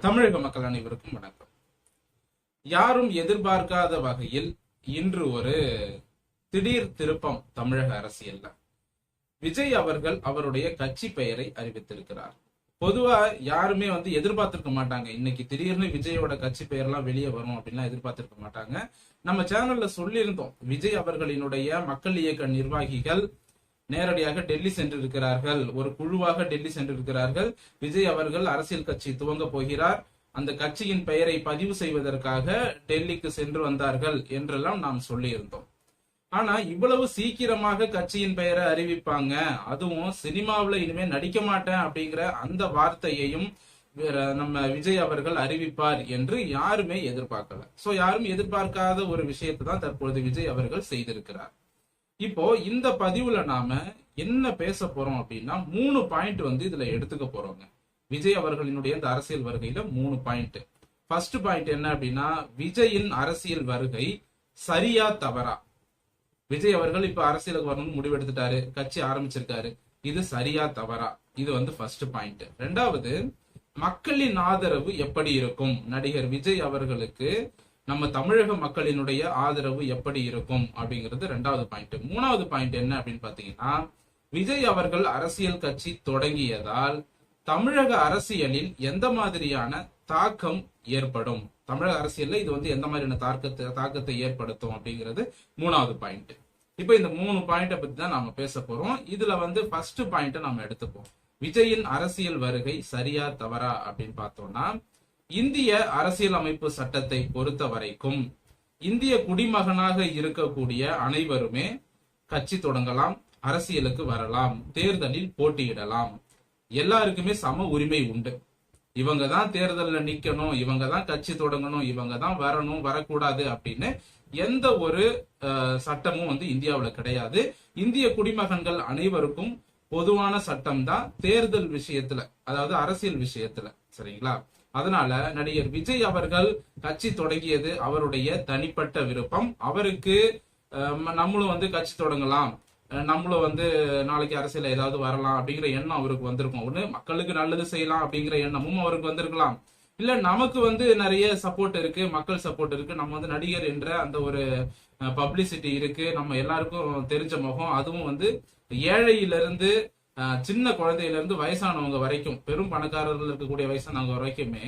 தமிழக மக்கள் அனைவருக்கும் வணக்கம். யாரும் எதிர்பார்க்காத வகையில் இன்று ஒரு திடீர் திருப்பம் தமிழக அரசியல்ல. விஜய் அவர்கள் அவருடைய கட்சி பெயரை அறிவித்திருக்கிறார். பொதுவா யாருமே வந்து எதிர்பார்த்திருக்க மாட்டாங்க. இன்னைக்கு திடீர்னு விஜயோட கட்சி பெயர்லாம் வெளியே வரும் அப்படின்லாம் எதிர்பார்த்திருக்க மாட்டாங்க. நம்ம சேனல்ல சொல்லியிருந்தோம். விஜய் அவர்களினுடைய மக்கள் இயக்க நிர்வாகிகள் நேரடியாக டெல்லி சென்றிருக்கிறார்கள். ஒரு குழுவாக டெல்லி சென்றிருக்கிறார்கள். விஜய் அவர்கள் அரசியல் கட்சி துவங்க போகிறார். அந்த கட்சியின் பெயரை பதிவு செய்வதற்காக டெல்லிக்கு சென்று வந்தார்கள் என்றெல்லாம் நாம் சொல்லியிருந்தோம். ஆனா இவ்வளவு சீக்கிரமாக கட்சியின் பெயரை அறிவிப்பாங்க. அதுவும் சினிமாவில இனிமே நடிக்க மாட்டேன் அப்படிங்கிற அந்த வார்த்தையையும் நம்ம விஜய் அவர்கள் அறிவிப்பார் என்று யாருமே எதிர்பார்க்கல. சோ யாரும் எதிர்பார்க்காத ஒரு விஷயத்தை தான் தற்பொழுது விஜய் அவர்கள் செய்திருக்கிறார். இப்போ இந்த பதிவுல நாம என்ன பேச போறோம் அப்படின்னா மூணு பாயிண்ட் வந்து இதுல எடுத்துக்க போறோங்க. விஜய் அவர்களினுடைய இந்த அரசியல் வருகையில மூணு பாயிண்ட் ஃபர்ஸ்ட் பாயிண்ட் என்ன அப்படின்னா விஜயின் அரசியல் வருகை சரியா தவறா? விஜய் அவர்கள் இப்ப அரசியலுக்கு வரணும்னு முடிவெடுத்துட்டாரு கட்சி ஆரம்பிச்சிருக்காரு. இது சரியா தவறா? இது வந்து ஃபர்ஸ்ட் பாயிண்ட் ரெண்டாவது மக்களின் ஆதரவு எப்படி இருக்கும்? நடிகர் விஜய் அவர்களுக்கு நம்ம தமிழக மக்களினுடைய ஆதரவு எப்படி இருக்கும் அப்படிங்கிறது ரெண்டாவது பாயிண்ட் மூணாவது பாயிண்ட் என்ன அப்படின்னு பாத்தீங்கன்னா விஜய் அவர்கள் அரசியல் கட்சி தொடங்கியதால் தமிழக அரசியலில் எந்த மாதிரியான தாக்கம் ஏற்படும்? தமிழக அரசியல்ல இது வந்து எந்த மாதிரியான தாக்கத்தை தாக்கத்தை ஏற்படுத்தும் அப்படிங்கிறது மூணாவது பாயிண்ட் இப்போ இந்த மூணு பாயிண்ட பத்தி தான் நாம பேச போறோம். இதுல வந்து ஃபர்ஸ்ட் பாயிண்ட் நாம எடுத்துப்போம். விஜயின் அரசியல் வருகை சரியா தவறா அப்படின்னு பார்த்தோம்னா இந்திய அரசியலமைப்பு சட்டத்தை பொறுத்த வரைக்கும் இந்திய குடிமகனாக இருக்கக்கூடிய அனைவருமே கட்சி தொடங்கலாம் அரசியலுக்கு வரலாம் தேர்தலில் போட்டியிடலாம். எல்லாருக்குமே சம உரிமை உண்டு. இவங்க தான் தேர்தலில் நிக்கணும் இவங்க தான் கட்சி தொடங்கணும் இவங்க தான் வரணும் வரக்கூடாது அப்படின்னு எந்த ஒரு சட்டமும் வந்து இந்தியாவில் கிடையாது. இந்திய குடிமகன்கள் அனைவருக்கும் பொதுவான சட்டம் தான் தேர்தல் விஷயத்துல அதாவது அரசியல் விஷயத்துல சரிங்களா? அதனால நடிகர் விஜய் அவர்கள் கட்சி தொடங்கியது அவருடைய தனிப்பட்ட விருப்பம். அவருக்கு நம்மளும் வந்து கட்சி தொடங்கலாம். நம்மளும் வந்து நாளைக்கு அரசியல ஏதாவது வரலாம் அப்படிங்கிற எண்ணம் அவருக்கு வந்திருக்கும். ஒண்ணு மக்களுக்கு நல்லது செய்யலாம் அப்படிங்கிற எண்ணமும் அவருக்கு வந்திருக்கலாம். இல்ல நமக்கு வந்து நிறைய சப்போர்ட் இருக்கு மக்கள் சப்போர்ட் இருக்கு. நம்ம வந்து நடிகர் என்ற அந்த ஒரு பப்ளிசிட்டி இருக்கு. நம்ம எல்லாருக்கும் தெரிஞ்ச முகம். அதுவும் வந்து ஏழையிலிருந்து சின்ன குழந்தையில இருந்து வயசானவங்க வரைக்கும் பெரும் பணக்காரர்கள் இருக்கக்கூடிய வயசானவங்க வரைக்குமே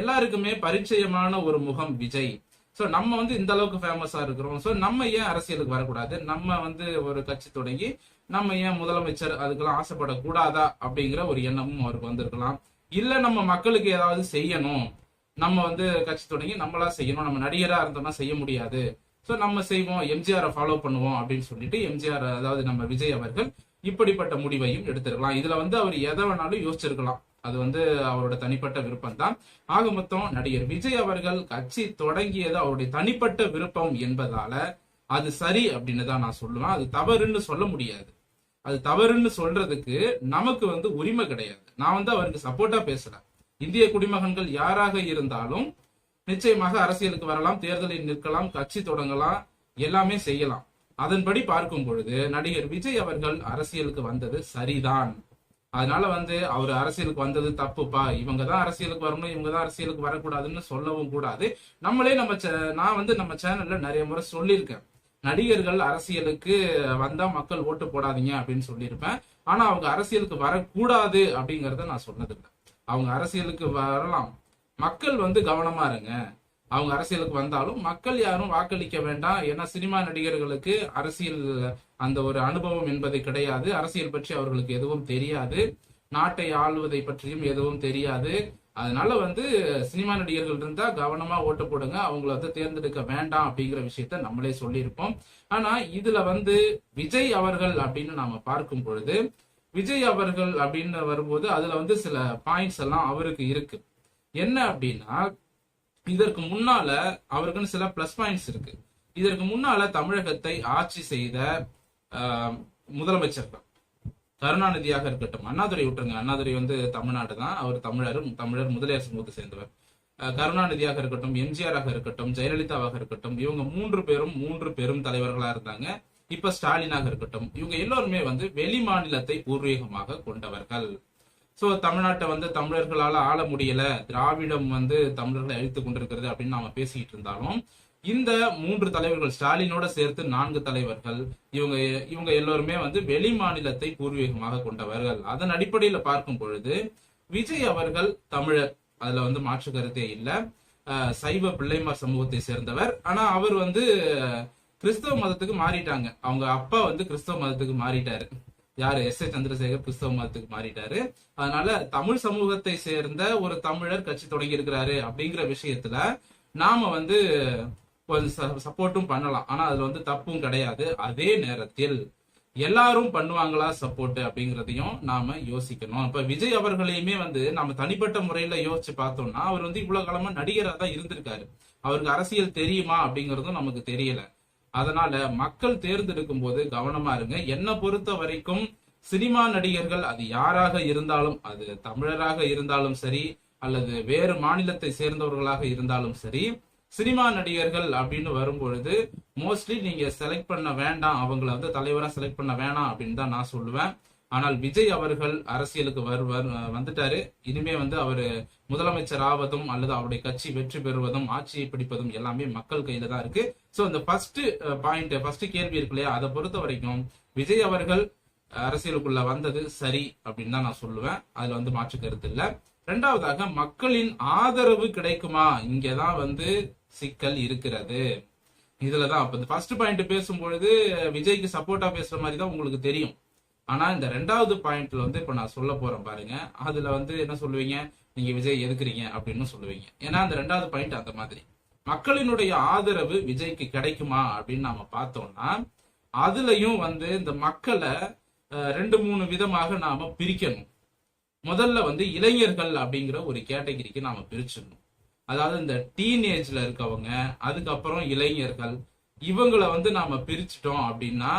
எல்லாருக்குமே பரிச்சயமான ஒரு முகம் விஜய். சோ நம்ம வந்து இந்த அளவுக்கு ஃபேமஸா இருக்கிறோம். சோ நம்ம ஏன் அரசியலுக்கு வரக்கூடாது? நம்ம வந்து ஒரு கட்சி தொடங்கி நம்ம ஏன் முதலமைச்சர் அதுக்கெல்லாம் ஆசைப்படக்கூடாதா அப்படிங்கிற ஒரு எண்ணமும் அவருக்கு வந்திருக்கலாம். இல்ல நம்ம மக்களுக்கு ஏதாவது செய்யணும். நம்ம வந்து கட்சி தொடங்கி நம்மளா செய்யணும். நம்ம நடிகரா இருந்தோம்னா செய்ய முடியாது. சோ நம்ம செய்வோம் எம்ஜிஆரை ஃபாலோ பண்ணுவோம் அப்படின்னு சொல்லிட்டு எம்ஜிஆர் அதாவது நம்ம விஜய் அவர்கள் இப்படிப்பட்ட முடிவையும் எடுத்திருக்கலாம். இதுல வந்து அவர் எதை வேணாலும் யோசிச்சிருக்கலாம். அது வந்து அவரோட தனிப்பட்ட விருப்பம் தான் ஆக மொத்தம் நடிகர் விஜய் அவர்கள் கட்சி தொடங்கியது அவருடைய தனிப்பட்ட விருப்பம் என்பதால அது சரி அப்படின்னு தான் நான் சொல்லுவேன். அது தவறுன்னு சொல்ல முடியாது. அது தவறுன்னு சொல்றதுக்கு நமக்கு வந்து உரிமை கிடையாது. நான் வந்து அவருக்கு சப்போர்ட்டா பேசுறேன் இந்திய குடிமகன்கள் யாராக இருந்தாலும் நிச்சயமாக அரசியலுக்கு வரலாம் தேர்தலில் நிற்கலாம் கட்சி தொடங்கலாம் எல்லாமே செய்யலாம். அதன்படி பார்க்கும் பொழுது நடிகர் விஜய் அவர்கள் அரசியலுக்கு வந்தது சரிதான். அதனால வந்து அவர் அரசியலுக்கு வந்தது தப்புப்பா. இவங்க தான் அரசியலுக்கு வரணும் இவங்க தான் அரசியலுக்கு வரக்கூடாதுன்னு சொல்லவும் கூடாது. நம்மளே நம்ம சே- நான் வந்து நம்ம சேனல்ல நிறைய முறை சொல்லியிருக்கேன். நடிகர்கள் அரசியலுக்கு வந்தா மக்கள் ஓட்டு போடாதீங்க அப்படின்னு சொல்லியிருப்பேன். ஆனா அவங்க அரசியலுக்கு வரக்கூடாது அப்படிங்கறத நான் சொன்னதில்லை. அவங்க அரசியலுக்கு வரலாம். மக்கள் வந்து கவனமா இருங்க. அவங்க அரசியலுக்கு வந்தாலும் மக்கள் யாரும் வாக்களிக்க வேண்டாம். ஏன்னா சினிமா நடிகர்களுக்கு அரசியல் அந்த ஒரு அனுபவம் என்பது கிடையாது. அரசியல் பற்றி அவர்களுக்கு எதுவும் தெரியாது. நாட்டை ஆளுவதை பற்றியும் எதுவும் தெரியாது. அதனால வந்து சினிமா நடிகர்கள் இருந்தா கவனமா ஓட்டு போடுங்க. அவங்கள வந்து தேர்ந்தெடுக்க வேண்டாம் அப்படிங்கிற விஷயத்த நம்மளே சொல்லியிருப்போம். ஆனா இதுல வந்து விஜய் அவர்கள் அப்படின்னு நாம பார்க்கும் பொழுது விஜய் அவர்கள் அப்படின்னு வரும்போது அதுல வந்து சில பாயிண்ட்ஸ் எல்லாம் அவருக்கு இருக்கு. என்ன அப்படின்னா இதற்கு முன்னால அவருக்குன்னு சில பிளஸ் பாயிண்ட்ஸ் இருக்கு. இதற்கு முன்னால தமிழகத்தை ஆட்சி செய்த ஆஹ், முதலமைச்சர்கள் கருணாநிதியாக இருக்கட்டும். அண்ணாதுரை விட்டுருங்க. அண்ணாதுரை வந்து தமிழ்நாடு தான். அவர் தமிழர் தமிழர் முதலியார் சமூகத்தை சேர்ந்தவர். கருணாநிதியாக இருக்கட்டும் எம்ஜிஆராக இருக்கட்டும் ஜெயலலிதாவாக இருக்கட்டும் இவங்க மூன்று பேரும் மூன்று பெரும் தலைவர்களா இருந்தாங்க. இப்ப ஸ்டாலினாக இருக்கட்டும். இவங்க எல்லோருமே வந்து வெளி மாநிலத்தை பூர்வீகமாக கொண்டவர்கள். ஸோ தமிழ்நாட்டை வந்து தமிழர்களால் ஆள முடியல. திராவிடம் வந்து தமிழர்களை அழித்து கொண்டிருக்கிறது அப்படின்னு நாம பேசிக்கிட்டு இருந்தாலும் இந்த மூன்று தலைவர்கள் ஸ்டாலினோட சேர்த்து நான்கு தலைவர்கள் இவங்க இவங்க எல்லோருமே வந்து வெளி மாநிலத்தை பூர்வீகமாக கொண்டவர்கள். அதன் அடிப்படையில பார்க்கும் பொழுது விஜய் அவர்கள் தமிழர். அதுல வந்து மாற்று கருத்தே இல்லை. சைவ பிள்ளைமார் சமூகத்தை சேர்ந்தவர். ஆனா அவர் வந்து கிறிஸ்தவ மதத்துக்கு மாறிட்டாங்க. அவங்க அப்பா வந்து கிறிஸ்தவ மதத்துக்கு மாறிட்டாரு. யாரு? எஸ் ஏ சந்திரசேகர் கிறிஸ்தவ மதத்துக்கு மாறிட்டாரு. அதனால தமிழ் சமூகத்தை சேர்ந்த ஒரு தமிழர் கட்சி தொடங்கி இருக்கிறாரு அப்படிங்கிற விஷயத்துல நாம வந்து கொஞ்சம் சப்போர்ட்டும் பண்ணலாம். ஆனா அதுல வந்து தப்பும் கிடையாது. அதே நேரத்தில் எல்லாரும் பண்ணுவாங்களா சப்போர்ட் அப்படிங்கறதையும் நாம யோசிக்கணும். இப்ப விஜய் அவர்களையுமே வந்து நம்ம தனிப்பட்ட முறையில யோசிச்சு பார்த்தோம்னா அவர் வந்து இவ்வளவு காலமா நடிகரா தான் இருந்திருக்காரு. அவருக்கு அரசியல் தெரியுமா அப்படிங்கறதும் நமக்கு தெரியல. அதனால மக்கள் தேர்ந்தெடுக்கும் போது கவனமா இருங்க. என்ன பொறுத்த வரைக்கும் சினிமா நடிகர்கள் அது யாராக இருந்தாலும் அது தமிழராக இருந்தாலும் சரி அல்லது வேறு மாநிலத்தை சேர்ந்தவர்களாக இருந்தாலும் சரி சினிமா நடிகர்கள் அப்படின்னு வரும்பொழுது மோஸ்ட்லி நீங்க செலக்ட் பண்ண வேண்டாம் அவங்கள வந்து தலைவரா செலக்ட் பண்ண வேணாம் அப்படின்னு தான் நான் சொல்லுவேன். ஆனால் விஜய் அவர்கள் அரசியலுக்கு வருவர் வந்துட்டாரு. இனிமே வந்து அவரு முதலமைச்சர் ஆவதும் அல்லது அவருடைய கட்சி வெற்றி பெறுவதும் ஆட்சியை பிடிப்பதும் எல்லாமே மக்கள் கையில தான் இருக்கு. சோ இந்த ஃபர்ஸ்ட் பாயிண்ட் ஃபர்ஸ்ட் கேள்வி இருக்கு இல்லையா? அதை பொறுத்த வரைக்கும் விஜய் அவர்கள் அரசியலுக்குள்ள வந்தது சரி அப்படின்னு தான் நான் சொல்லுவேன். அதுல வந்து மாற்று கருத்து இல்ல. ரெண்டாவதாக மக்களின் ஆதரவு கிடைக்குமா? இங்கதான் வந்து சிக்கல் இருக்கிறது. இதுலதான் அப்ப ஃபர்ஸ்ட் பாயிண்ட் பேசும்பொழுது விஜய்க்கு சப்போர்ட்டா பேசுற மாதிரி தான் உங்களுக்கு தெரியும். ஆனா இந்த ரெண்டாவது பாயிண்ட்ல வந்து இப்ப நான் சொல்ல போறேன் பாருங்க. அதுல வந்து என்ன சொல்லுவீங்க? நீங்க விஜய் எதுக்குறீங்க அப்படின்னு சொல்லுவீங்க. ஏன்னா அந்த ரெண்டாவது பாயிண்ட் அந்த மாதிரி. மக்களினுடைய ஆதரவு விஜய்க்கு கிடைக்குமா அப்படின்னு நாம பார்த்தோம்னா அதுலயும் வந்து இந்த மக்களை ரெண்டு மூணு விதமாக நாம பிரிக்கணும். முதல்ல வந்து இளைஞர்கள் அப்படிங்கிற ஒரு கேட்டகரிக்கு நாம பிரிச்சிடணும். அதாவது இந்த டீனேஜ்ல இருக்கவங்க அதுக்கப்புறம் இளைஞர்கள் இவங்கள வந்து நாம பிரிச்சிட்டோம் அப்படின்னா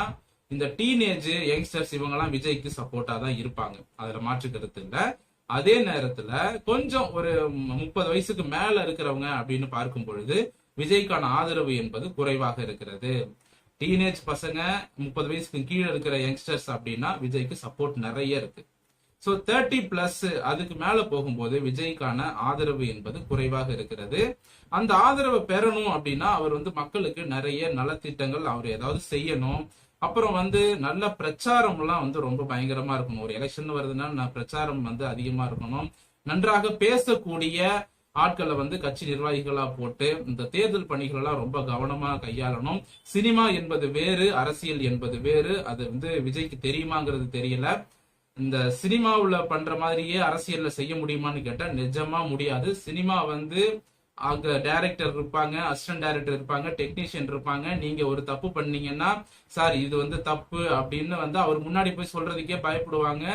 இந்த டீனேஜ் யங்ஸ்டர்ஸ் இவங்கெல்லாம் விஜய்க்கு சப்போர்ட்டா தான் இருப்பாங்க. அதுல மாற்று கருத்து இல்ல. அதே நேரத்துல கொஞ்சம் ஒரு முப்பது வயசுக்கு மேல இருக்கிறவங்க அப்படின்னு பார்க்கும் பொழுது விஜய்க்கான ஆதரவு என்பது குறைவாக இருக்கிறது. டீனேஜ் பசங்க முப்பது வயசுக்கு கீழே இருக்கிற யங்ஸ்டர்ஸ் அப்படின்னா விஜய்க்கு சப்போர்ட் நிறைய இருக்கு. சோ தேர்ட்டி பிளஸ் அதுக்கு மேல போகும்போது விஜய்க்கான ஆதரவு என்பது குறைவாக இருக்கிறது. அந்த ஆதரவை பெறணும் அப்படின்னா அவர் வந்து மக்களுக்கு நிறைய நலத்திட்டங்கள் அவர் ஏதாவது செய்யணும். அப்புறம் வந்து நல்ல பிரச்சாரம் எல்லாம் வந்து ரொம்ப பயங்கரமா இருக்கணும். ஒரு எலெக்ஷன் வருதுன்னா நான் பிரச்சாரம் வந்து அதிகமா இருக்கணும். நன்றாக பேசக்கூடிய ஆட்களை வந்து கட்சி நிர்வாகிகளா போட்டு இந்த தேர்தல் பணிகள் எல்லாம் ரொம்ப கவனமா கையாளணும். சினிமா என்பது வேறு அரசியல் என்பது வேறு. அது வந்து விஜய்க்கு தெரியுமாங்கிறது தெரியல. இந்த சினிமாவுல பண்ற மாதிரியே அரசியல்ல செய்ய முடியுமான்னு கேட்டா நிஜமா முடியாது. சினிமா வந்து அங்க டைரக்டர் இருப்பாங்க அசிஸ்டன்ட் டைரக்டர் இருப்பாங்க டெக்னீஷியன் இருப்பாங்க. நீங்க ஒரு தப்பு பண்ணீங்கன்னா சார் இது வந்து தப்பு அப்படின்னு வந்து அவர் முன்னாடி போய் சொல்றதுக்கே பயப்படுவாங்க.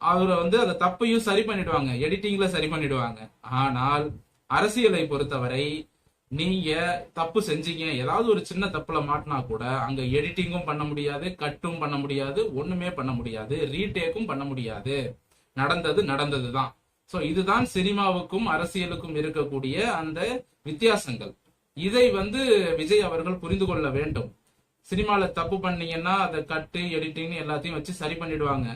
அவரை வந்து அந்த தப்பையும் சரி பண்ணிடுவாங்க. எடிட்டிங்ல சரி பண்ணிடுவாங்க. ஆனால் அரசியலை பொறுத்தவரை நீங்க தப்பு செஞ்சீங்க. ஏதாவது ஒரு சின்ன தப்புல மாட்டினா கூட அங்க எடிட்டிங்கும் பண்ண முடியாது கட்டும் பண்ண முடியாது ஒண்ணுமே பண்ண முடியாது ரீடேக்கும் பண்ண முடியாது. நடந்தது நடந்தது தான் சோ இதுதான் சினிமாவுக்கும் அரசியலுக்கும் இருக்கக்கூடிய அந்த வித்தியாசங்கள். இதை வந்து விஜய் அவர்கள் புரிந்து கொள்ள வேண்டும். சினிமால தப்பு பண்ணீங்கன்னா அதை கட்டு எடிட்டிங் எல்லாத்தையும் வச்சு சரி பண்ணிடுவாங்க.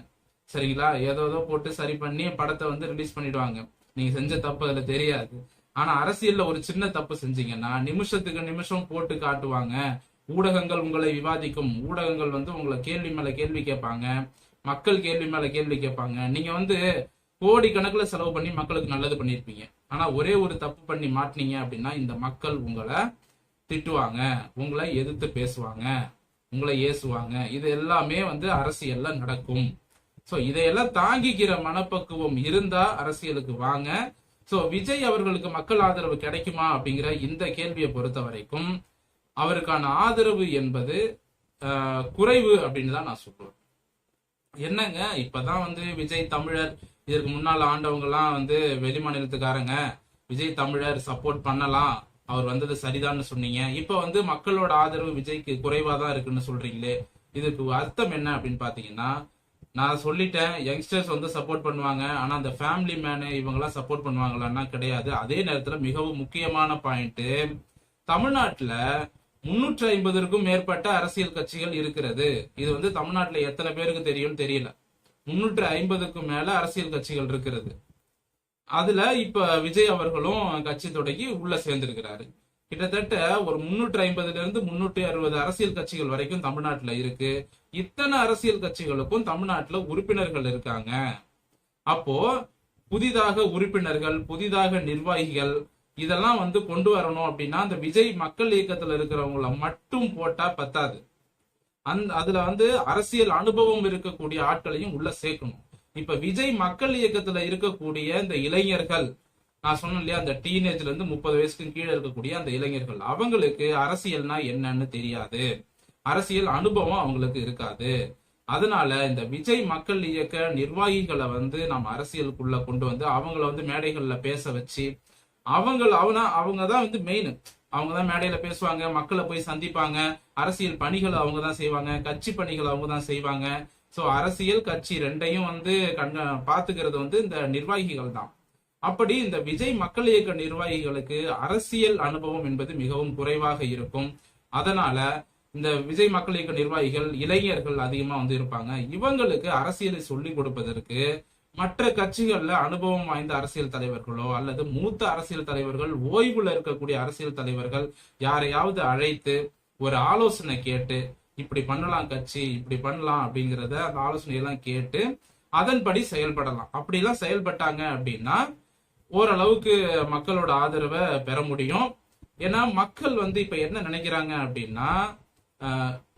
சரிங்களா? ஏதோ ஏதோ போட்டு சரி பண்ணி படத்தை வந்து ரிலீஸ் பண்ணிடுவாங்க. நீங்க செஞ்ச தப்பு அதுல தெரியாது. ஆனா அரசியல்ல ஒரு சின்ன தப்பு செஞ்சீங்கன்னா நிமிஷத்துக்கு நிமிஷம் போட்டு காட்டுவாங்க. ஊடகங்கள் உங்களை விவாதிக்கும். ஊடகங்கள் வந்து உங்களை கேள்வி மேல கேள்வி கேட்பாங்க. மக்கள் கேள்வி மேல கேள்வி கேட்பாங்க. நீங்க வந்து கோடி கணக்குல செலவு பண்ணி மக்களுக்கு நல்லது பண்ணிருப்பீங்க. ஆனா ஒரே ஒரு தப்பு பண்ணி மாட்டினீங்க அப்படின்னா இந்த மக்கள் உங்களை திட்டுவாங்க உங்களை எதிர்த்து பேசுவாங்க உங்களை ஏசுவாங்க. இது எல்லாமே வந்து அரசியல்ல நடக்கும். சோ இதையெல்லாம் தாங்கிக்கிற மனப்பக்குவம் இருந்தா அரசியலுக்கு வாங்க. சோ விஜய் அவர்களுக்கு மக்கள் ஆதரவு கிடைக்குமா அப்படிங்கிற இந்த கேள்வியை பொறுத்த வரைக்கும் அவருக்கான ஆதரவு என்பது ஆஹ், குறைவு அப்படின்னு தான் நான் சொல்லுவேன். என்னங்க இப்பதான் வந்து விஜய் தமிழர் இதற்கு முன்னால் ஆண்டவங்கெல்லாம் வந்து வெளி மாநிலத்துக்காரங்க. விஜய் தமிழர் சப்போர்ட் பண்ணலாம். அவர் வந்தது சரிதான்னு சொன்னீங்க. இப்ப வந்து மக்களோட ஆதரவு விஜய்க்கு குறைவா தான் இருக்குன்னு சொல்றீங்களே. இதுக்கு அர்த்தம் என்ன அப்படின்னு பாத்தீங்கன்னா நான் சொல்லிட்டேன் யங்ஸ்டர்ஸ் வந்து சப்போர்ட் பண்ணுவாங்க. ஆனா அந்த ஃபேமிலி மேனு இவங்கெல்லாம் சப்போர்ட் பண்ணுவாங்களான்னா கிடையாது. அதே நேரத்துல மிகவும் முக்கியமான பாயிண்ட் தமிழ்நாட்டுல முன்னூற்றி ஐம்பதுக்கும் மேற்பட்ட அரசியல் கட்சிகள் இருக்கிறது. இது வந்து தமிழ்நாட்டுல எத்தனை பேருக்கு தெரியும்னு தெரியல. முன்னூற்று ஐம்பதுக்கும் மேல அரசியல் கட்சிகள் இருக்கிறது. அதுல இப்ப விஜய் அவர்களும் கட்சி தொடங்கி உள்ள சேர்ந்திருக்கிறாரு. கிட்டத்தட்ட ஒரு முன்னூற்றி ஐம்பதுல இருந்து முன்னூற்றி அறுபது அரசியல் கட்சிகள் வரைக்கும் தமிழ்நாட்டுல இருக்கு. இத்தனை அரசியல் கட்சிகளுக்கும் தமிழ்நாட்டுல உறுப்பினர்கள் இருக்காங்க. அப்போ புதிதாக உறுப்பினர்கள் புதிதாக நிர்வாகிகள் இதெல்லாம் வந்து கொண்டு வரணும் அப்படின்னா அந்த விஜய் மக்கள் இயக்கத்துல இருக்கிறவங்கள மட்டும் போட்டா பத்தாது. அந் அதுல வந்து அரசியல் அனுபவம் இருக்கக்கூடிய ஆட்களையும் உள்ள சேர்க்கணும். இப்ப விஜய் மக்கள் இயக்கத்துல இருக்கக்கூடிய இந்த இளைஞர்கள் நான் சொன்னேன் இல்லையா அந்த டீனேஜ்ல இருந்து முப்பது வயசுக்கு கீழே இருக்கக்கூடிய அந்த இளைஞர்கள் அவங்களுக்கு அரசியல்னா என்னன்னு தெரியாது. அரசியல் அனுபவம் அவங்களுக்கு இருக்காது. அதனால இந்த விஜய் மக்கள் இயக்க நிர்வாகிகளை வந்து நம்ம அரசியலுக்குள்ள கொண்டு வந்து அவங்கள வந்து மேடைகள்ல பேச வச்சு அவங்க அவனா அவங்க தான் வந்து மெயின் அவங்க தான் மேடையில பேசுவாங்க மக்களை போய் சந்திப்பாங்க அரசியல் பணிகளை அவங்க தான் செய்வாங்க கட்சி பணிகளை அவங்க தான் செய்வாங்க. சோ அரசியல் கட்சி ரெண்டையும் வந்து கண்ண பாத்துக்கிறது வந்து இந்த நிர்வாகிகள் தான். அப்படி இந்த விஜய் மக்கள் இயக்க நிர்வாகிகளுக்கு அரசியல் அனுபவம் என்பது மிகவும் குறைவாக இருக்கும். அதனால இந்த விஜய் மக்கள் இயக்க நிர்வாகிகள் இளைஞர்கள் அதிகமா வந்து இருப்பாங்க. இவங்களுக்கு அரசியலை சொல்லிக் கொடுப்பதற்கு மற்ற கட்சிகள்ல அனுபவம் வாய்ந்த அரசியல் தலைவர்களோ அல்லது மூத்த அரசியல் தலைவர்கள் ஓய்வுல இருக்கக்கூடிய அரசியல் தலைவர்கள் யாரையாவது அழைத்து ஒரு ஆலோசனை கேட்டு இப்படி பண்ணலாம் கட்சி இப்படி பண்ணலாம் அப்படிங்கிறத அந்த ஆலோசனையெல்லாம் கேட்டு அதன்படி செயல்படலாம். அப்படிலாம் செயல்பட்டாங்க அப்படின்னா ஓரளவுக்கு மக்களோட ஆதரவை பெற முடியும். ஏன்னா மக்கள் வந்து இப்ப என்ன நினைக்கிறாங்க அப்படின்னா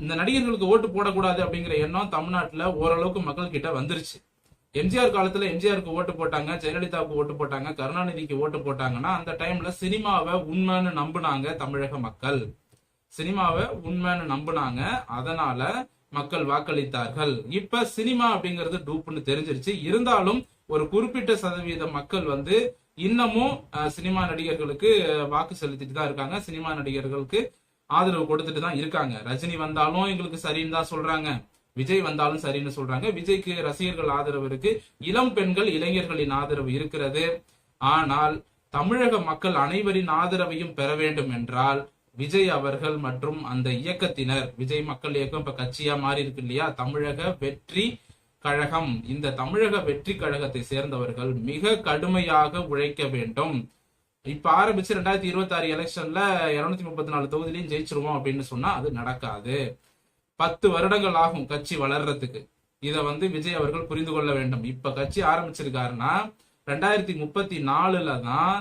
இந்த நடிகர்களுக்கு ஓட்டு போடக்கூடாது அப்படிங்கிற எண்ணம் தமிழ்நாட்டுல ஓரளவுக்கு மக்கள் கிட்ட வந்துருச்சு. எம்ஜிஆர் காலத்துல எம்ஜிஆருக்கு ஓட்டு போட்டாங்க ஜெயலலிதாவுக்கு ஓட்டு போட்டாங்க கருணாநிதிக்கு ஓட்டு போட்டாங்கன்னா அந்த டைம்ல சினிமாவை உண்மைன்னு நம்பினாங்க தமிழக மக்கள். சினிமாவை உண்மைன்னு நம்பினாங்க அதனால மக்கள் வாக்களித்தார்கள். இப்ப சினிமா அப்படிங்கிறது டூப்னு தெரிஞ்சிருச்சு. இருந்தாலும் ஒரு குறிப்பிட்ட சதவீத மக்கள் வந்து இன்னமும் சினிமா நடிகர்களுக்கு வாக்கு செலுத்திட்டு தான் இருக்காங்க. சினிமா நடிகர்களுக்கு ஆதரவு கொடுத்துட்டு தான் இருக்காங்க. ரஜினி வந்தாலும் எங்களுக்கு சரின்னு தான் சொல்றாங்க. விஜய் வந்தாலும் சரின்னு சொல்றாங்க. விஜய்க்கு ரசிகர்கள் ஆதரவு இருக்கு. இளம் பெண்கள் இளைஞர்களின் ஆதரவு இருக்கிறது. ஆனால் தமிழக மக்கள் அனைவரின் ஆதரவையும் பெற வேண்டும் என்றால் விஜய் அவர்கள் மற்றும் அந்த இயக்கத்தினர் விஜய் மக்கள் இயக்கம் இப்ப கட்சியா மாறி இருக்கு இல்லையா? தமிழக வெற்றி கழகம். இந்த தமிழக வெற்றி கழகத்தை சேர்ந்தவர்கள் மிக கடுமையாக உழைக்க வேண்டும். இப்ப ஆரம்பிச்சு ரெண்டாயிரத்தி இருபத்தி ஆறு எலெக்ஷன்ல இருநூத்தி முப்பத்தி நாலு தொகுதியிலையும் ஜெயிச்சிருவோம் அப்படின்னு சொன்னா அது நடக்காது. பத்து வருடங்கள் ஆகும் கட்சி வளர்றதுக்கு. இதை வந்து விஜய் அவர்கள் புரிந்து கொள்ள வேண்டும். இப்ப கட்சி ஆரம்பிச்சிருக்காருன்னா ரெண்டாயிரத்தி முப்பத்தி நாலுல தான்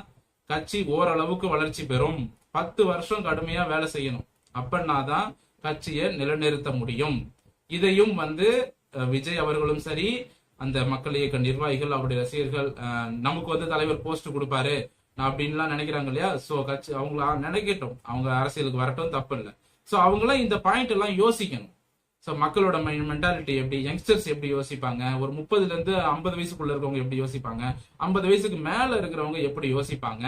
கட்சி ஓரளவுக்கு வளர்ச்சி பெறும். பத்து வருஷம் கடுமையா வேலை செய்யணும். அப்படின்னா தான் கட்சியை நிலைநிறுத்த முடியும். இதையும் வந்து விஜய் அவர்களும் சரி அந்த மக்கள் இயக்க நிர்வாகிகள் அவருடைய ரசிகர்கள் நமக்கு வந்து தலைவர் போஸ்ட் கொடுப்பாரு. அப்படின்லாம் நினைக்கிறாங்க இல்லையா? சோ கட்சி அவங்கள நினைக்கட்டும். அவங்க அரசியலுக்கு வரட்டும் தப்பு இல்லை. ஸோ அவங்களாம் இந்த பாயிண்ட் எல்லாம் யோசிக்கணும். ஸோ மக்களோட மென்டாலிட்டி எப்படி யங்ஸ்டர்ஸ் எப்படி யோசிப்பாங்க? ஒரு முப்பதுலேருந்து ஐம்பது வயசுக்குள்ள இருக்கவங்க எப்படி யோசிப்பாங்க? ஐம்பது வயசுக்கு மேலே இருக்கிறவங்க எப்படி யோசிப்பாங்க?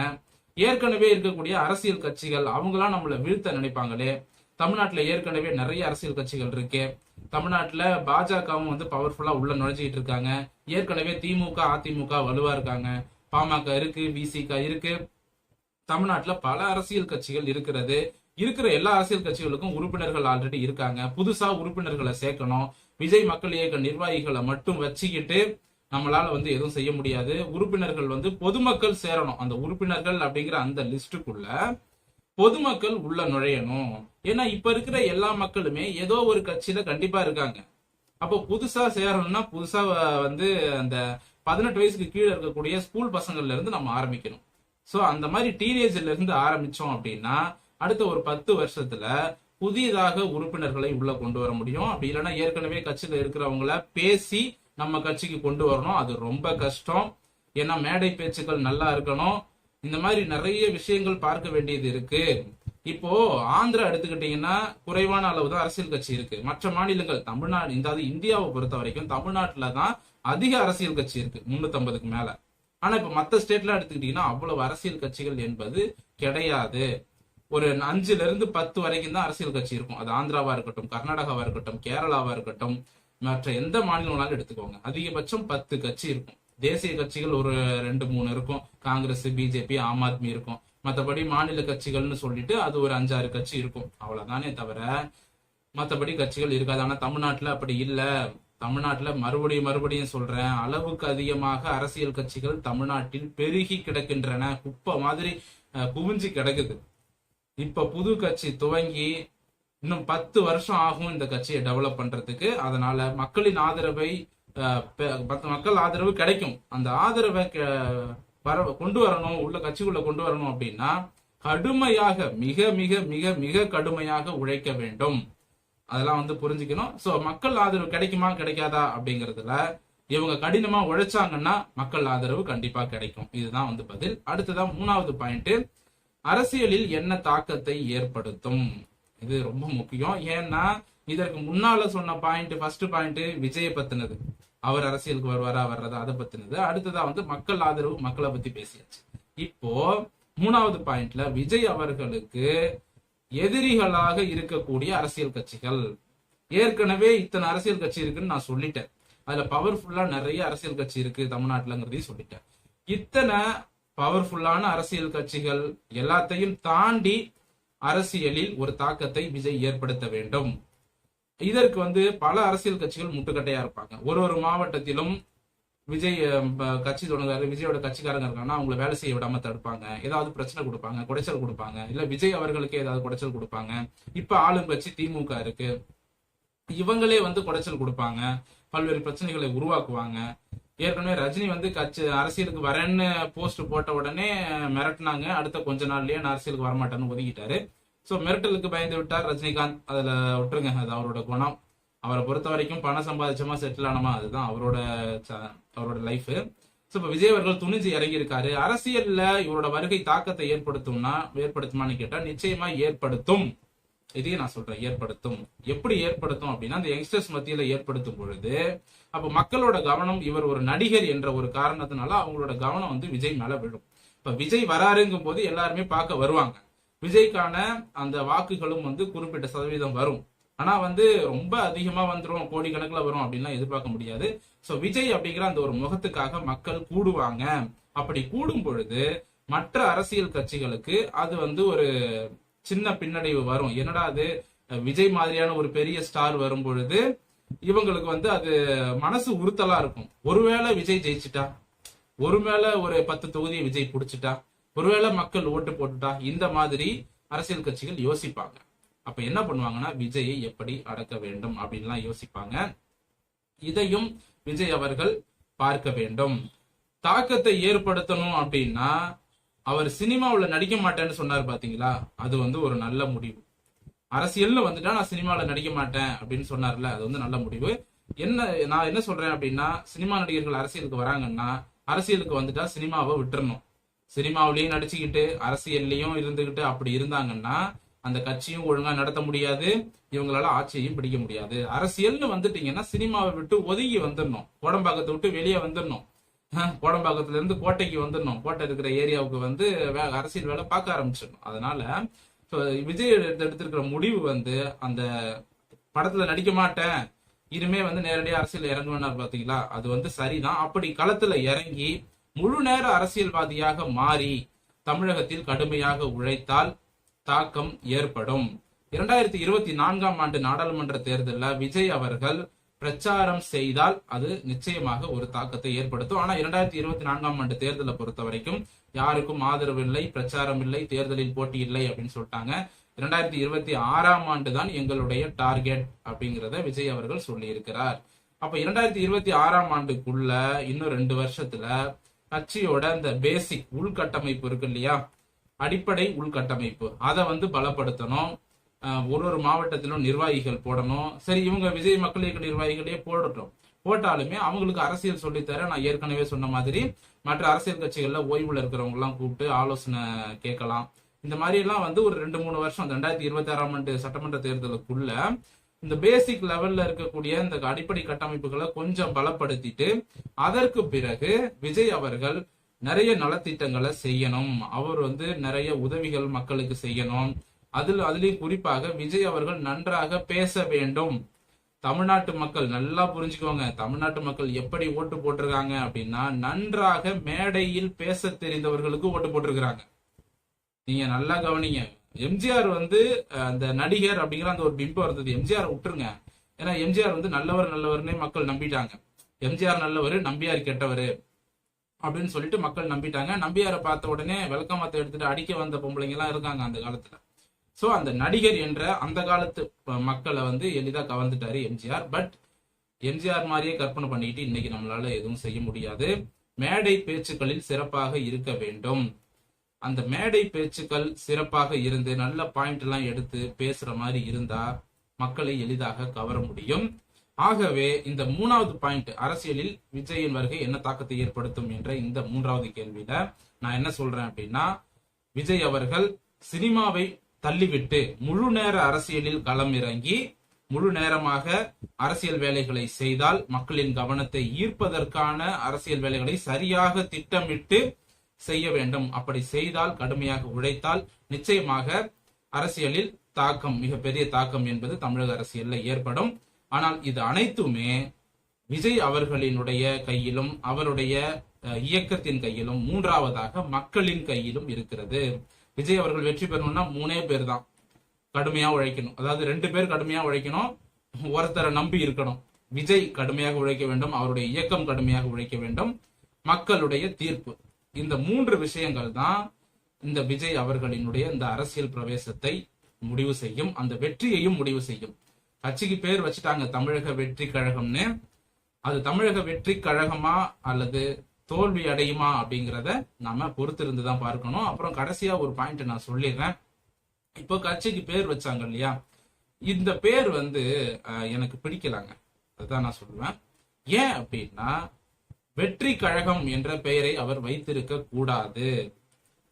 ஏற்கனவே இருக்கக்கூடிய அரசியல் கட்சிகள் அவங்களாம் நம்மளை வீழ்த்த நினைப்பாங்களே? தமிழ்நாட்டில் ஏற்கனவே நிறைய அரசியல் கட்சிகள் இருக்கு. தமிழ்நாட்டில் பாஜகவும் வந்து பவர்ஃபுல்லாக உள்ள நுழைஞ்சிக்கிட்டு இருக்காங்க. ஏற்கனவே திமுக அதிமுக வலுவாக இருக்காங்க. பாமக இருக்கு விசிக இருக்கு. தமிழ்நாட்டுல பல அரசியல் கட்சிகள் இருக்கிறது. இருக்கிற எல்லா அரசியல் கட்சிகளுக்கும் உறுப்பினர்கள் ஆல்ரெடி இருக்காங்க. புதுசா உறுப்பினர்களை சேர்க்கணும். விஜய் மக்கள் இயக்க நிர்வாகிகளை மட்டும் வச்சுக்கிட்டு நம்மளால வந்து எதுவும் செய்ய முடியாது. உறுப்பினர்கள் வந்து பொதுமக்கள் சேரணும். அந்த உறுப்பினர்கள் அப்படிங்கிற அந்த லிஸ்டுக்குள்ள பொதுமக்கள் உள்ள நுழையணும். ஏன்னா இப்ப இருக்கிற எல்லா மக்களுமே ஏதோ ஒரு கட்சியில கண்டிப்பா இருக்காங்க. அப்போ புதுசா சேரணும்னா புதுசா வந்து அந்த பதினெட்டு வயசுக்கு கீழே இருக்கக்கூடிய ஸ்கூல் பசங்கள்ல இருந்து நம்ம ஆரம்பிக்கணும். சோ அந்த மாதிரி டீனேஜ்ல இருந்து ஆரம்பிச்சோம் அப்படின்னா அடுத்த ஒரு பத்து வருஷத்துல புதியதாக உறுப்பினர்களை உள்ள கொண்டு வர முடியும். அப்படி இல்லைன்னா ஏற்கனவே கட்சியில இருக்கிறவங்கள பேசி நம்ம கட்சிக்கு கொண்டு வரணும். அது ரொம்ப கஷ்டம். ஏன்னா மேடை பேச்சுக்கள் நல்லா இருக்கணும். இந்த மாதிரி நிறைய விஷயங்கள் பார்க்க வேண்டியது இருக்கு. இப்போ ஆந்திரா எடுத்துக்கிட்டீங்கன்னா குறைவான அளவு தான் அரசியல் கட்சி இருக்கு. மற்ற மாநிலங்கள் தமிழ்நாடு இந்த இந்தியாவை பொறுத்த வரைக்கும் தமிழ்நாட்டுல தான் அதிக அரசியல் கட்சி இருக்கு முன்னூத்தி ஐம்பதுக்கு மேல. ஆனா இப்ப மத்த ஸ்டேட்லாம் எடுத்துக்கிட்டீங்கன்னா அவ்வளவு அரசியல் கட்சிகள் என்பது கிடையாது. ஒரு அஞ்சுல இருந்து பத்து வரைக்கும் தான் அரசியல் கட்சி இருக்கும். அது ஆந்திராவா இருக்கட்டும் கர்நாடகாவா இருக்கட்டும் கேரளாவா இருக்கட்டும் மற்ற எந்த மாநிலம்னாலும் எடுத்துக்கோங்க. அதிகபட்சம் பத்து கட்சி இருக்கும். தேசிய கட்சிகள் ஒரு ரெண்டு மூணு இருக்கும். காங்கிரஸ் பிஜேபி ஆம் ஆத்மி இருக்கும். மற்றபடி மாநில கட்சிகள்னு சொல்லிட்டு அது ஒரு அஞ்சாறு கட்சி இருக்கும். அவ்வளவுதானே தவிர மற்றபடி கட்சிகள் இருக்காது. ஆனா தமிழ்நாட்டுல அப்படி இல்லை. தமிழ்நாட்டில் மறுபடியும் மறுபடியும் சொல்றேன் அளவுக்கு அதிகமாக அரசியல் கட்சிகள் தமிழ்நாட்டில் பெருகி கிடக்கின்றன. குப்பை மாதிரி குவிஞ்சு கிடக்குது. இப்ப புது கட்சி துவங்கி இன்னும் பத்து வருஷம் ஆகும் இந்த கட்சியை டெவலப் பண்றதுக்கு. அதனால மக்களின் ஆதரவை பெ- பத்து மக்கள் ஆதரவு கிடைக்கும். அந்த ஆதரவை வர கொண்டு வரணும் உள்ள கட்சிக்குள்ள கொண்டு வரணும் அப்படின்னா கடுமையாக மிக மிக மிக மிக கடுமையாக உழைக்க வேண்டும். அதெல்லாம் வந்து புரிஞ்சுக்கணும். சோ மக்கள் ஆதரவு கிடைக்குமா கிடைக்காதா அப்படிங்கறதுல இவங்க கடினமா உழைச்சாங்கன்னா மக்கள் ஆதரவு கண்டிப்பா கிடைக்கும். இதுதான் வந்து பதில். அடுத்ததான் மூணாவது பாயிண்ட் அரசியலில் என்ன தாக்கத்தை ஏற்படுத்தும்? இது ரொம்ப முக்கியம். ஏன்னா இதற்கு முன்னால சொன்ன பாயிண்ட் ஃபர்ஸ்ட் பாயிண்ட் விஜய பத்தினது. அவர் அரசியலுக்கு வருவாரா வர்றதா அதை பத்தினது. அடுத்ததா வந்து மக்கள் ஆதரவு மக்களை பத்தி பேசியாச்சு. இப்போ மூணாவது பாயிண்ட்ல விஜய் அவர்களுக்கு எதிரிகளாக இருக்கக்கூடிய அரசியல் கட்சிகள். ஏற்கனவே இத்தனை அரசியல் கட்சி இருக்குன்னு நான் சொல்லிட்டேன். அதுல பவர்ஃபுல்லா நிறைய அரசியல் கட்சி இருக்கு தமிழ்நாட்டுலங்கிறதையும் சொல்லிட்டேன். இத்தனை பவர்ஃபுல்லான அரசியல் கட்சிகள் எல்லாத்தையும் தாண்டி அரசியலில் ஒரு தாக்கத்தை விஜய் ஏற்படுத்த வேண்டும். இதற்கு வந்து பல அரசியல் கட்சிகள் முட்டுக்கட்டையா இருப்பாங்க. ஒரு ஒரு மாவட்டத்திலும் விஜய் கட்சி தொடங்குறாரு விஜயோட கட்சிக்காரங்க இருக்காங்கன்னா அவங்கள வேலை செய்ய விடாம தடுப்பாங்க. ஏதாவது பிரச்சனை கொடுப்பாங்க குடைச்சல் கொடுப்பாங்க. இல்ல விஜய் அவர்களுக்கு ஏதாவது குடைச்சல் கொடுப்பாங்க. இப்ப ஆளும் கட்சி திமுக இருக்கு. இவங்களே வந்து குடைச்சல் கொடுப்பாங்க. பல்வேறு பிரச்சனைகளை உருவாக்குவாங்க. ஏற்கனவே ரஜினி வந்து கட்சி அரசியலுக்கு வரேன்னு போஸ்ட் போட்ட உடனே மிரட்டினாங்க. அடுத்த கொஞ்ச நாள்லயே நான் அரசியலுக்கு வரமாட்டேன்னு ஒதுங்கிட்டாரு சோ மிரட்டலுக்கு பயந்து விட்டார் ரஜினிகாந்த். அதுல விட்டுருங்க அது அவரோட குணம். அவரை பொறுத்த வரைக்கும் பணம் சம்பாதிச்சோமா செட்டில் ஆனமா அதுதான் அவரோட ச- அவரோட லைஃப் ஸோ இப்போ விஜய் அவர்கள் துணிஞ்சு இறங்கி இருக்காரு அரசியல்ல இவரோட வருகை தாக்கத்தை ஏற்படுத்தும்னா ஏற்படுத்துமான்னு கேட்டா நிச்சயமா ஏற்படுத்தும். இதையும் நான் சொல்றேன் ஏற்படுத்தும். எப்படி ஏற்படுத்தும் அப்படின்னா அந்த யங்ஸ்டர்ஸ் மத்தியில ஏற்படுத்தும் பொழுது அப்ப மக்களோட கவனம் இவர் ஒரு நடிகர் என்ற ஒரு காரணத்தினால அவங்களோட கவனம் வந்து விஜய் மேல விழும். இப்ப விஜய் வராருங்கும் போது எல்லாருமே பார்க்க வருவாங்க. விஜய்க்கான அந்த வாக்குகளும் வந்து குறிப்பிட்ட சதவீதம் வரும். ஆனா வந்து ரொம்ப அதிகமா வந்துடும் கோடிக்கணக்கில் வரும் அப்படின்லாம் எதிர்பார்க்க முடியாது. சோ விஜய் அப்படிங்கிற அந்த ஒரு முகத்துக்காக மக்கள் கூடுவாங்க. அப்படி கூடும் பொழுது மற்ற அரசியல் கட்சிகளுக்கு அது வந்து ஒரு சின்ன பின்னடைவு வரும். என்னடா அது? விஜய் மாதிரியான ஒரு பெரிய ஸ்டார் வரும் பொழுது இவங்களுக்கு வந்து அது மனசு உறுத்தலா இருக்கும். ஒருவேளை விஜய் ஜெயிச்சிட்டா? ஒருவேளை ஒரு பத்து தொகுதியை விஜய் பிடிச்சிட்டா? ஒருவேளை மக்கள் ஓட்டு போட்டுட்டா? இந்த மாதிரி அரசியல் கட்சிகள் யோசிப்பாங்க. அப்ப என்ன பண்ணுவாங்கன்னா விஜயை எப்படி அடக்க வேண்டும் அப்படின்லாம் யோசிப்பாங்க. இதையும் விஜய் அவர்கள் பார்க்க வேண்டும். தாக்கத்தை ஏற்படுத்தணும் அப்படின்னா அவர் சினிமாவில் நடிக்க மாட்டேன்னு சொன்னார் பாத்தீங்களா? அது வந்து ஒரு நல்ல முடிவு. அரசியல்னு வந்துட்டா நான் சினிமாவில் நடிக்க மாட்டேன் அப்படின்னு சொன்னார்ல அது வந்து நல்ல முடிவு. என்ன நான் என்ன சொல்றேன் அப்படின்னா சினிமா நடிகர்கள் அரசியலுக்கு வராங்கன்னா அரசியலுக்கு வந்துட்டா சினிமாவை விட்டுறணும். சினிமாவிலையும் நடிச்சுக்கிட்டு அரசியல்லையும் இருந்துகிட்டு அப்படி இருந்தாங்கன்னா அந்த கட்சியும் ஒழுங்கா நடத்த முடியாது. இவங்களால ஆட்சியையும் பிடிக்க முடியாது. அரசியல்னு வந்துட்டீங்கன்னா சினிமாவை விட்டு ஒதுங்கி வந்துடணும். கோடம்பாக்கத்தை விட்டு வெளியே வந்துடணும். கோடம்பாக்கத்துல இருந்து கோட்டைக்கு வந்துடணும். கோட்டை இருக்கிற ஏரியாவுக்கு வந்து வே- அரசியல் வேலை பார்க்க ஆரம்பிச்சிடணும். அதனால விஜய் எடுத்து- எடுத்திருக்கிற முடிவு வந்து அந்த படத்துல நடிக்க மாட்டேன். இனிமே வந்து நேரடியாக அரசியல் இறங்குவனார் பாத்தீங்களா? அது வந்து சரிதான். அப்படி களத்துல இறங்கி முழு நேர அரசியல்வாதியாக மாறி தமிழகத்தில் கடுமையாக உழைத்தால் தாக்கம் ஏற்படும். இரண்டாயிரத்தி இருபத்தி நான்காம் ஆண்டு நாடாளுமன்ற தேர்தலில் விஜய் அவர்கள் பிரச்சாரம் செய்தால் அது நிச்சயமாக ஒரு தாக்கத்தை ஏற்படுத்தும். ஆனா இரண்டாயிரத்தி இருபத்தி நான்காம் ஆண்டு தேர்தலை பொறுத்த வரைக்கும் யாருக்கும் ஆதரவு இல்லை பிரச்சாரம் இல்லை தேர்தலில் போட்டி இல்லை அப்படின்னு சொல்லிட்டாங்க. இரண்டாயிரத்தி இருபத்தி ஆறாம் ஆண்டு தான் எங்களுடைய டார்கெட் அப்படிங்கிறத விஜய் அவர்கள் சொல்லியிருக்கிறார். அப்ப இரண்டாயிரத்தி இருபத்தி ஆறாம் ஆண்டுக்குள்ள இன்னும் ரெண்டு வருஷத்துல கட்சியோட இந்த பேசிக் உள்கட்டமைப்பு இருக்கு இல்லையா? அடிப்படை உள்கட்டமைப்பு. அதை வந்து பலப்படுத்தணும். ஒரு ஒரு மாவட்டத்திலும் நிர்வாகிகள் போடணும். சரி இவங்க விஜய் மக்கள் இயக்க நிர்வாகிகளே போடட்டும். போட்டாலுமே அவங்களுக்கு அரசியல் சொல்லித்தர நான் ஏற்கனவே சொன்ன மாதிரி மற்ற அரசியல் கட்சிகள்ல ஓய்வுல இருக்கிறவங்க எல்லாம் கூப்பிட்டு ஆலோசனை கேட்கலாம். இந்த மாதிரி எல்லாம் வந்து ஒரு ரெண்டு மூணு வருஷம் ரெண்டாயிரத்தி இருபத்தி ஆறாம் ஆண்டு சட்டமன்ற தேர்தலுக்குள்ள இந்த பேசிக் லெவல்ல இருக்கக்கூடிய இந்த அடிப்படை கட்டமைப்புகளை கொஞ்சம் பலப்படுத்திட்டு அதற்கு பிறகு விஜய் அவர்கள் நிறைய நலத்திட்டங்களை செய்யணும். அவர் வந்து நிறைய உதவிகள் மக்களுக்கு செய்யணும். அதில் அதுலேயும் குறிப்பாக விஜய் அவர்கள் நன்றாக பேச வேண்டும். தமிழ்நாட்டு மக்கள் நல்லா புரிஞ்சுக்கோங்க. தமிழ்நாட்டு மக்கள் எப்படி ஓட்டு போட்டிருக்காங்க அப்படின்னா நன்றாக மேடையில் பேச தெரிந்தவர்களுக்கு ஓட்டு போட்டிருக்கிறாங்க. நீங்க நல்லா கவனிங்க. எம்ஜிஆர் வந்து அந்த நடிகர் அப்படிங்கிற அந்த ஒரு பிம்பம் இருந்தது. எம்ஜிஆர் விட்டுருங்க. ஏன்னா எம்ஜிஆர் வந்து நல்லவர் நல்லவர்னே மக்கள் நம்பிட்டாங்க. எம்ஜிஆர் நல்லவர் நம்பியார் கெட்டவர். அப்படின்னு சொல்லிட்டு மக்கள் நம்பிட்டாங்க. நம்பியாரை பார்த்த உடனே விளக்கமாத்த எடுத்துட்டு அடிக்க வந்த பொம்பளைங்க எல்லாம் இருக்காங்க அந்த காலத்துல. சோ அந்த நடிகர் என்ற அந்த காலத்து மக்களை வந்து எளிதா கவர்ந்துட்டாரு எம்ஜிஆர். பட் எம்ஜிஆர் மாதிரியே கற்பனை பண்ணிட்டு இன்னைக்கு நம்மளால எதுவும் செய்ய முடியாது. மேடை பேச்சுக்களில் சிறப்பாக இருக்க வேண்டும். அந்த மேடை பேச்சுக்கள் சிறப்பாக இருந்து நல்ல பாயிண்ட் எல்லாம் எடுத்து பேசுற மாதிரி இருந்தா மக்களை எளிதாக கவர முடியும். ஆகவே இந்த மூணாவது பாயிண்ட் அரசியலில் விஜயின் வருகை என்ன தாக்கத்தை ஏற்படுத்தும் என்ற இந்த மூன்றாவது கேள்வியில நான் என்ன சொல்றேன் அப்படின்னா விஜய் அவர்கள் சினிமாவை தள்ளிவிட்டு முழு நேர அரசியலில் களம் இறங்கி முழு நேரமாக அரசியல் வேலைகளை செய்தால் மக்களின் கவனத்தை ஈர்ப்பதற்கான அரசியல் வேலைகளை சரியாக திட்டமிட்டு செய்ய வேண்டும். அப்படி செய்தால் கடுமையாக உழைத்தால் நிச்சயமாக அரசியலில் தாக்கம் மிகப்பெரிய தாக்கம் என்பது தமிழக அரசியல்ல ஏற்படும். ஆனால் இது அனைத்துமே விஜய் அவர்களினுடைய கையிலும் அவருடைய இயக்கத்தின் கையிலும் மூன்றாவதாக மக்களின் கையிலும் இருக்கிறது. விஜய் அவர்கள் வெற்றி பெறணும்னா மூணே பேர் தான் கடுமையா உழைக்கணும். அதாவது ரெண்டு பேர் கடுமையா உழைக்கணும் ஒருத்தரை நம்பி இருக்கணும். விஜய் கடுமையாக உழைக்க வேண்டும் அவருடைய இயக்கம் கடுமையாக உழைக்க வேண்டும். மக்களுடைய தீர்ப்பு. இந்த மூன்று விஷயங்கள் தான் இந்த விஜய் அவர்களினுடைய இந்த அரசியல் பிரவேசத்தை முடிவு செய்யும் அந்த வெற்றியையும் முடிவு செய்யும். கட்சிக்கு பேர் வச்சுட்டாங்க. தமிழக வெற்றி கழகம்னு. அது தமிழக வெற்றி கழகமா அல்லது தோல்வி அடையுமா அப்படிங்கிறத நாம பொறுத்திருந்து தான் பார்க்கணும். அப்புறம் கடைசியா ஒரு பாயிண்ட் நான் சொல்லிடுறேன். இப்போ கட்சிக்கு பேர் வச்சாங்க இல்லையா? இந்த பேர் வந்து எனக்கு பிடிக்கலாங்க. அதுதான் நான் சொல்லுவேன். ஏன் அப்படின்னா வெற்றி கழகம் என்ற பெயரை அவர் வைத்திருக்க கூடாது.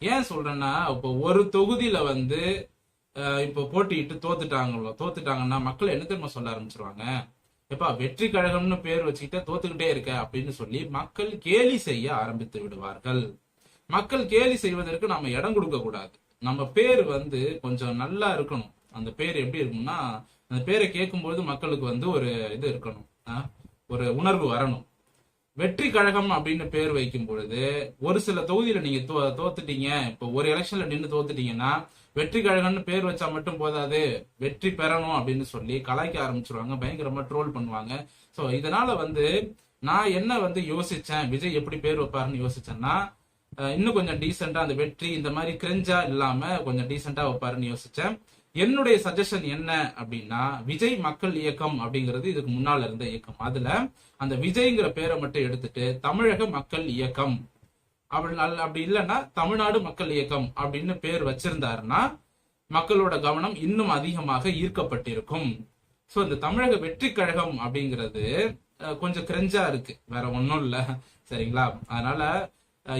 ஏன் சொல்றேன்னா இப்போ ஒரு தொகுதியில வந்து இப்போ போட்டியிட்டு தோத்துட்டாங்களோ தோத்துட்டாங்கன்னா மக்கள் என்ன தெரியுமா சொல்ல ஆரம்பிச்சிருவாங்க? எப்பா வெற்றி கழகம்னு பேர் வச்சுக்கிட்டே தோத்துக்கிட்டே இருக்க அப்படின்னு சொல்லி மக்கள் கேலி செய்ய ஆரம்பித்து விடுவார்கள். மக்கள் கேலி செய்வதற்கு நாம இடம் கொடுக்க கூடாது. நம்ம பேர் வந்து கொஞ்சம் நல்லா இருக்கணும். அந்த பேர் எப்படி இருக்கும்னா அந்த பேரை கேட்கும்போது மக்களுக்கு வந்து ஒரு இது இருக்கணும். ஒரு உணர்வு வரணும். வெற்றி கழகம் அப்படின்னு பேர் வைக்கும் பொழுது ஒரு சில தொகுதியில நீங்க தோ- தோத்துட்டீங்க. இப்போ ஒரு எலெக்ஷன்ல நின்று தோத்துட்டீங்கன்னா வெற்றி கழகம்னு பேர் வச்சா மட்டும் போதாது. வெற்றி பெறணும் அப்படின்னு சொல்லி கலாய்க்க ஆரம்பிச்சிருவாங்க. பயங்கரமா ட்ரோல் பண்ணுவாங்க. சோ இதனால வந்து நான் என்ன வந்து யோசிச்சேன்? விஜய் எப்படி பேர் வைப்பாருன்னு யோசிச்சேன்னா இன்னும் கொஞ்சம் டீசெண்டா அந்த வெற்றி இந்த மாதிரி கிரெஞ்சா இல்லாம கொஞ்சம் டீசெண்டா வைப்பாருன்னு யோசிச்சேன். என்னுடைய சஜஷன் என்ன அப்படின்னா விஜய் மக்கள் இயக்கம் அப்படிங்கிறது இதுக்கு முன்னால இருந்த இயக்கம். அதுல அந்த விஜய்ங்கிற பேரை மட்டும் எடுத்துட்டு தமிழக மக்கள் இயக்கம் அப்படி அப்படி இல்லைன்னா தமிழ்நாடு மக்கள் இயக்கம் அப்படின்னு பேர் வச்சிருந்தாருன்னா மக்களோட கவனம் இன்னும் அதிகமாக ஈர்க்கப்பட்டிருக்கும். ஸோ இந்த தமிழக வெற்றி கழகம் அப்படிங்கிறது கொஞ்சம் கிரெஞ்சா இருக்கு. வேற ஒன்றும் இல்லை. சரிங்களா? அதனால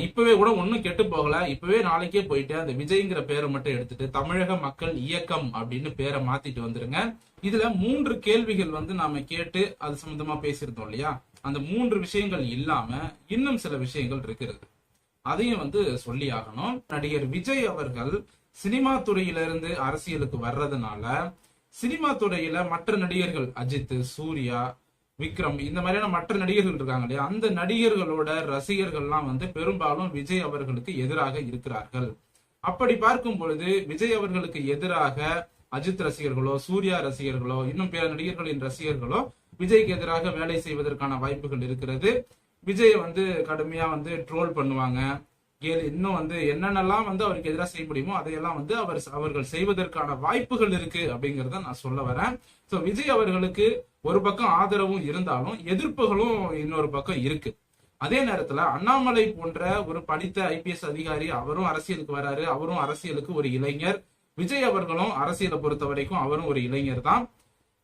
இப்பவே கூட ஒன்றும் கெட்டு போகல. இப்பவே நாளைக்கே போயிட்டு அந்த விஜய்ங்கிற பேரை மட்டும் எடுத்துட்டு தமிழக மக்கள் இயக்கம் அப்படின்னு பேரை மாத்திட்டு வந்துருங்க. இதுல மூன்று கேள்விகள் வந்து நாம கேட்டு அது சம்பந்தமா பேசியிருந்தோம் இல்லையா? அந்த மூன்று விஷயங்கள் இல்லாம இன்னும் சில விஷயங்கள் இருக்கிறது. அதையும் வந்து சொல்லி ஆகணும் நடிகர் விஜய் அவர்கள் சினிமா துறையிலிருந்து அரசியலுக்கு வர்றதுனால சினிமா துறையில மற்ற நடிகர்கள் அஜித் சூர்யா விக்ரம் இந்த மாதிரியான மற்ற நடிகர்கள் இருக்காங்க இல்லையா? அந்த நடிகர்களோட ரசிகர்கள்லாம் வந்து பெரும்பாலும் விஜய் அவர்களுக்கு எதிராக இருக்கிறார்கள். அப்படி பார்க்கும் பொழுது விஜய் அவர்களுக்கு எதிராக அஜித் ரசிகர்களோ சூர்யா ரசிகர்களோ இன்னும் பிற நடிகர்களின் ரசிகர்களோ விஜய்க்கு எதிராக வேலை செய்வதற்கான வாய்ப்புகள் இருக்கிறது. விஜயை வந்து கடுமையா வந்து ட்ரோல் பண்ணுவாங்க. கேலி இன்னும் வந்து என்னென்னலாம் வந்து அவருக்கு எதிராக செய்ய முடியுமோ அதையெல்லாம் வந்து அவர் அவர்கள் செய்வதற்கான வாய்ப்புகள் இருக்கு அப்படிங்கிறத நான் சொல்ல வரேன். ஸோ விஜய் அவர்களுக்கு ஒரு பக்கம் ஆதரவும் இருந்தாலும் எதிர்ப்புகளும் இன்னொரு பக்கம் இருக்கு. அதே நேரத்துல அண்ணாமலை போன்ற ஒரு படித்த ஐபிஎஸ் அதிகாரி அவரும் அரசியலுக்கு வராரு. அவரும் அரசியலுக்கு ஒரு இளைஞர். விஜய் அவர்களும் அரசியலை பொறுத்த வரைக்கும் அவரும் ஒரு இளைஞர் தான்.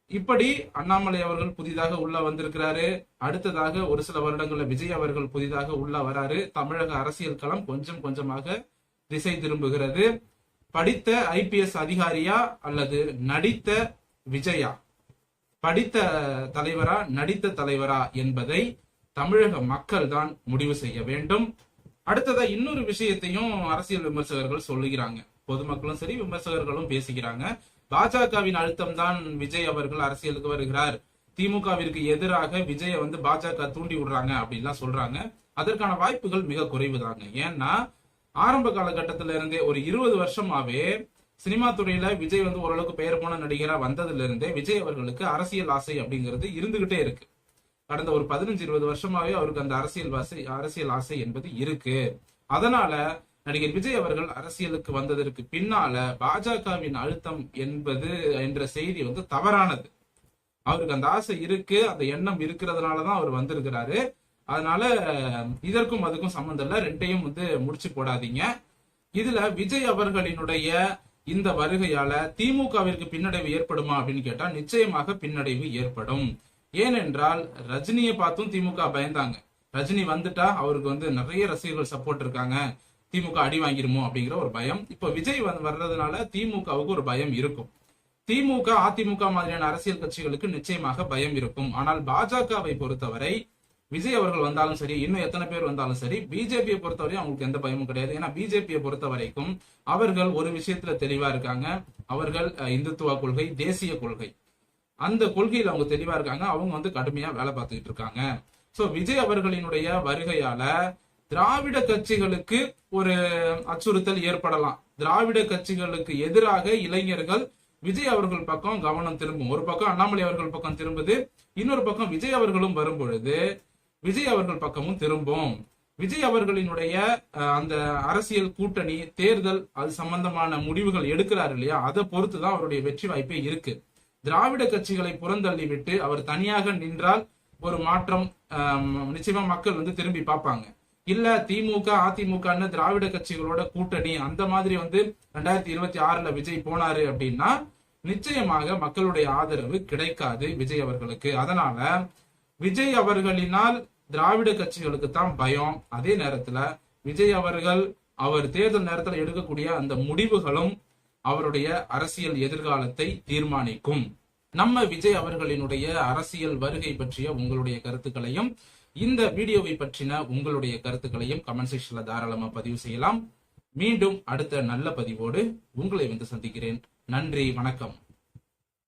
இப்படி அண்ணாமலை அவர்கள் புதிதாக உள்ள வந்திருக்கிறாரு. அடுத்ததாக ஒரு சில வருடங்கள்ல விஜய் அவர்கள் புதிதாக உள்ள வராரு. தமிழக அரசியல் களம் கொஞ்சம் கொஞ்சமாக திசை திரும்புகிறது. படித்த ஐபிஎஸ் அதிகாரியா அல்லது நடித்த விஜயா? படித்த தலைவரா நடித்த தலைவரா என்பதை தமிழக மக்கள் தான் முடிவு செய்ய வேண்டும். அடுத்ததா இன்னொரு விஷயத்தையும் அரசியல் விமர்சகர்கள் சொல்லுகிறாங்க. பொதுமக்களும் சரி விமர்சகர்களும் பேசுகிறாங்க. பாஜகவின் அழுத்தம் தான் விஜய் அவர்கள் அரசியலுக்கு வருகிறார். திமுகவிற்கு எதிராக விஜயை வந்து பாஜக தூண்டி விடுறாங்க அப்படின்லாம் சொல்றாங்க. அதற்கான வாய்ப்புகள் மிக குறைவுதாங்க. ஏன்னா ஆரம்ப காலகட்டத்தில இருந்தே ஒரு இருபது வருஷமாவே சினிமா துறையில விஜய் வந்து ஓரளவுக்கு பெயர் போன நடிகரா வந்ததுல இருந்தே விஜய் அவர்களுக்கு அரசியல் ஆசை அப்படிங்கிறது இருந்துகிட்டே இருக்கு. கடந்த ஒரு பதினஞ்சு இருபது வருஷமாவே அவருக்கு அந்த அரசியல் ஆசை அரசியல் ஆசை என்பது இருக்கு. அதனால நடிகர் விஜய் அவர்கள் அரசியலுக்கு வந்ததற்கு பின்னால பாஜகவின் அழுத்தம் என்பது என்ற செய்தி வந்து தவறானது. அவருக்கு அந்த ஆசை இருக்கு அந்த எண்ணம் இருக்கிறதுனாலதான் அவர் வந்திருக்கிறாரு. அதனால இதற்கும் அதுக்கும் சம்மந்தம் இல்ல. ரெண்டையும் வந்து முடிச்சு போடாதீங்க. இதுல விஜய் அவர்களினுடைய இந்த வருகையால திமுகவிற்கு பின்னடைவு ஏற்படுமா அப்படின்னு கேட்டா நிச்சயமாக பின்னடைவு ஏற்படும். ஏனென்றால் ரஜினியை பார்த்தும் திமுக பயந்தாங்க. ரஜினி வந்துட்டா அவருக்கு வந்து நிறைய ரசிகர்கள் சப்போர்ட் இருக்காங்க. திமுக அடி வாங்கிருமோ அப்படிங்கிற ஒரு பயம். இப்ப விஜய் வந்து வர்றதுனால திமுகவுக்கு ஒரு பயம் இருக்கும். திமுக அதிமுக மாதிரியான அரசியல் கட்சிகளுக்கு நிச்சயமாக பயம் இருக்கும். ஆனால் பாஜகவை பொறுத்தவரை விஜய் அவர்கள் வந்தாலும் சரி இன்னும் எத்தனை பேர் வந்தாலும் சரி பிஜேபியை பொறுத்தவரையும் அவங்களுக்கு எந்த பயமும் கிடையாது. ஏன்னா பிஜேபியை பொறுத்த வரைக்கும் அவர்கள் ஒரு விஷயத்துல தெளிவா இருக்காங்க. அவர்கள் அஹ், இந்துத்துவ கொள்கை தேசிய கொள்கை. அந்த கொள்கையில அவங்க தெளிவா இருக்காங்க. அவங்க வந்து கடுமையா வேலை பார்த்துக்கிட்டு இருக்காங்க. சோ விஜய் அவர்களினுடைய வருகையால திராவிட கட்சிகளுக்கு ஒரு அச்சுறுத்தல் ஏற்படலாம். திராவிட கட்சிகளுக்கு எதிராக இளைஞர்கள் விஜய் அவர்கள் பக்கம் கவனம் திரும்பும். ஒரு பக்கம் அண்ணாமலை அவர்கள் பக்கம் திரும்புது இன்னொரு பக்கம் விஜய் அவர்களும் வரும் பொழுது விஜய் அவர்கள் பக்கமும் திரும்பும். விஜய் அவர்களினுடைய அந்த அரசியல் கூட்டணி தேர்தல் அது சம்பந்தமான முடிவுகள் எடுக்கிறார் இல்லையா? அதை பொறுத்து தான் அவருடைய வெற்றி வாய்ப்பே இருக்கு. திராவிட கட்சிகளை புறந்தள்ளி விட்டு அவர் தனியாக நின்றால் ஒரு மாற்றம் நிச்சயமா மக்கள் வந்து திரும்பி பார்ப்பாங்க. இல்ல திமுக அதிமுகன்னு திராவிட கட்சிகளோட கூட்டணி அந்த மாதிரி வந்து ரெண்டாயிரத்தி இருபத்தி ஆறுல விஜய் போனாரு அப்படின்னா நிச்சயமாக மக்களுடைய ஆதரவு கிடைக்காது விஜய் அவர்களுக்கு. அதனால விஜய் அவர்களினால் திராவிட கட்சிகளுக்கு தான் பயம். அதே நேரத்துல விஜய் அவர்கள் அவர் தேர்தல் நேரத்தில் எடுக்கக்கூடிய அந்த முடிவுகளும் அவருடைய அரசியல் எதிர்காலத்தை தீர்மானிக்கும். நம்ம விஜய் அவர்களினுடைய அரசியல் வருகை பற்றிய உங்களுடைய கருத்துக்களையும் இந்த வீடியோவை பற்றின உங்களுடைய கருத்துக்களையும் கமெண்ட் செக்ஷன்ல தாராளமா பதிவு செய்யலாம். மீண்டும் அடுத்த நல்ல பதிவோடு உங்களை வந்து சந்திக்கிறேன். நன்றி வணக்கம்.